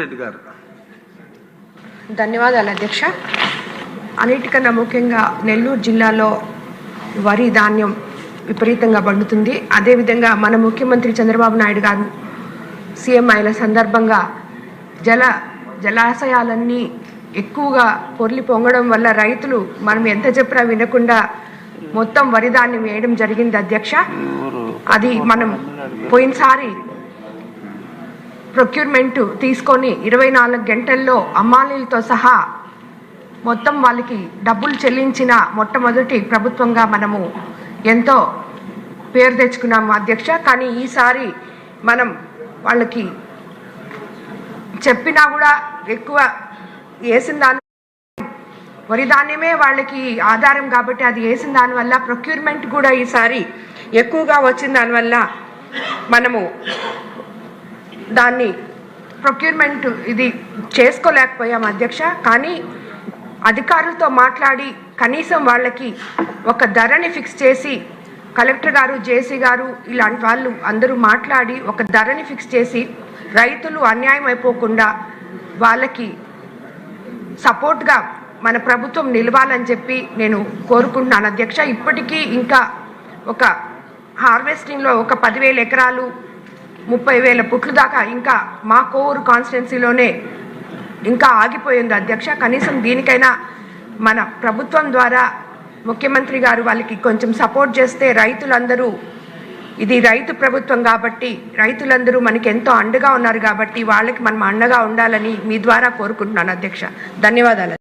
రెడ్డి గారు. ధన్యవాదాలు అధ్యక్ష. అన్నిటికన్నా ముఖ్యంగా నెల్లూరు జిల్లాలో వరి ధాన్యం విపరీతంగా పండుతుంది. అదేవిధంగా మన ముఖ్యమంత్రి చంద్రబాబు నాయుడు గారు సీఎం అయిన సందర్భంగా జల జలాశయాలన్నీ ఎక్కువగా పొర్లి పొంగడం వల్ల రైతులు మనం ఎంత చెప్పినా వినకుండా మొత్తం వరి ధాన్యం వేయడం జరిగింది అధ్యక్ష. అది మనం పోయినసారి ప్రొక్యూర్మెంట్ తీసుకొని ఇరవై నాలుగు గంటల్లో అమ్మాలీలతో సహా మొత్తం వాళ్ళకి డబ్బులు చెల్లించిన మొట్టమొదటి ప్రభుత్వంగా మనము ఎంతో పేరు తెచ్చుకున్నాము అధ్యక్ష. కానీ ఈసారి మనం వాళ్ళకి చెప్పినా కూడా ఎక్కువ వేసిన దాని వరి ధాన్యమే వాళ్ళకి ఆధారం కాబట్టి అది వేసిన దానివల్ల ప్రొక్యూర్మెంట్ కూడా ఈసారి ఎక్కువగా వచ్చిన దానివల్ల మనము దాన్ని ప్రొక్యూర్మెంట్ ఇది చేసుకోలేకపోయాం అధ్యక్ష. కానీ అధికారులతో మాట్లాడి కనీసం వాళ్ళకి ఒక ధరని ఫిక్స్ చేసి కలెక్టర్ గారు జేసీ గారు ఇలాంటి వాళ్ళు అందరూ మాట్లాడి ఒక ధరని ఫిక్స్ చేసి రైతులు అన్యాయం అయిపోకుండా వాళ్ళకి సపోర్ట్గా మన ప్రభుత్వం నిలవాలని చెప్పి నేను కోరుకుంటున్నాను అధ్యక్ష. ఇప్పటికీ ఇంకా ఒక హార్వెస్టింగ్లో ఒక పదివేల ఎకరాలు ముప్పై వేల పుట్లు దాకా ఇంకా మా కోవూరు కాన్స్టిట్యున్సీలోనే ఇంకా ఆగిపోయింది అధ్యక్ష. కనీసం దీనికైనా మన ప్రభుత్వం ద్వారా ముఖ్యమంత్రి గారు వాళ్ళకి కొంచెం సపోర్ట్ చేస్తే రైతులందరూ ఇది రైతు ప్రభుత్వం కాబట్టి రైతులందరూ మనకి ఎంతో అండగా ఉన్నారు కాబట్టి వాళ్ళకి మనం అండగా ఉండాలని మీ ద్వారా కోరుకుంటున్నాను అధ్యక్ష. ధన్యవాదాలు.